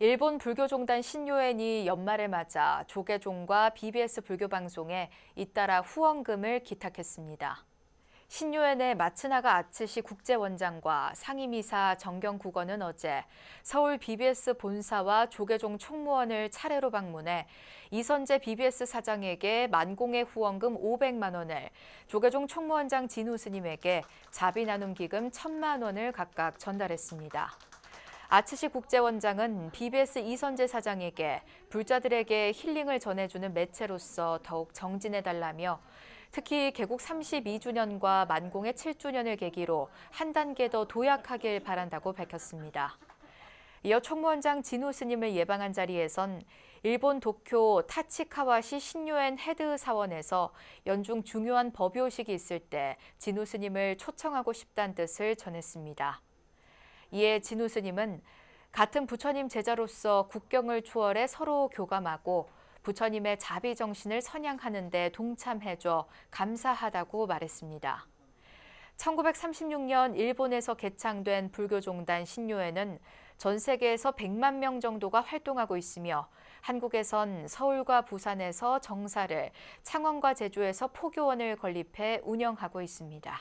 일본 불교종단 신요엔이 연말을 맞아 조계종과 BBS 불교 방송에 잇따라 후원금을 기탁했습니다. 신요엔의 마츠나가 아츠시 국제원장과 상임이사 정경국원은 어제 서울 BBS 본사와 조계종 총무원을 차례로 방문해 이선재 BBS 사장에게 만공의 후원금 500만 원을 조계종 총무원장 진우 스님에게 자비 나눔 기금 1천만 원을 각각 전달했습니다. 아츠시 국제원장은 BBS 이선재 사장에게 불자들에게 힐링을 전해주는 매체로서 더욱 정진해달라며 특히 개국 32주년과 만공의 7주년을 계기로 한 단계 더 도약하길 바란다고 밝혔습니다. 이어 총무원장 진우 스님을 예방한 자리에선 일본 도쿄 타치카와시 신요엔 헤드 사원에서 연중 중요한 법요식이 있을 때 진우 스님을 초청하고 싶다는 뜻을 전했습니다. 이에 진우 스님은 같은 부처님 제자로서 국경을 초월해 서로 교감하고 부처님의 자비 정신을 선양하는 데 동참해줘 감사하다고 말했습니다. 1936년 일본에서 개창된 불교종단 신요회는 전 세계에서 100만 명 정도가 활동하고 있으며 한국에선 서울과 부산에서 정사를, 창원과 제주에서 포교원을 건립해 운영하고 있습니다.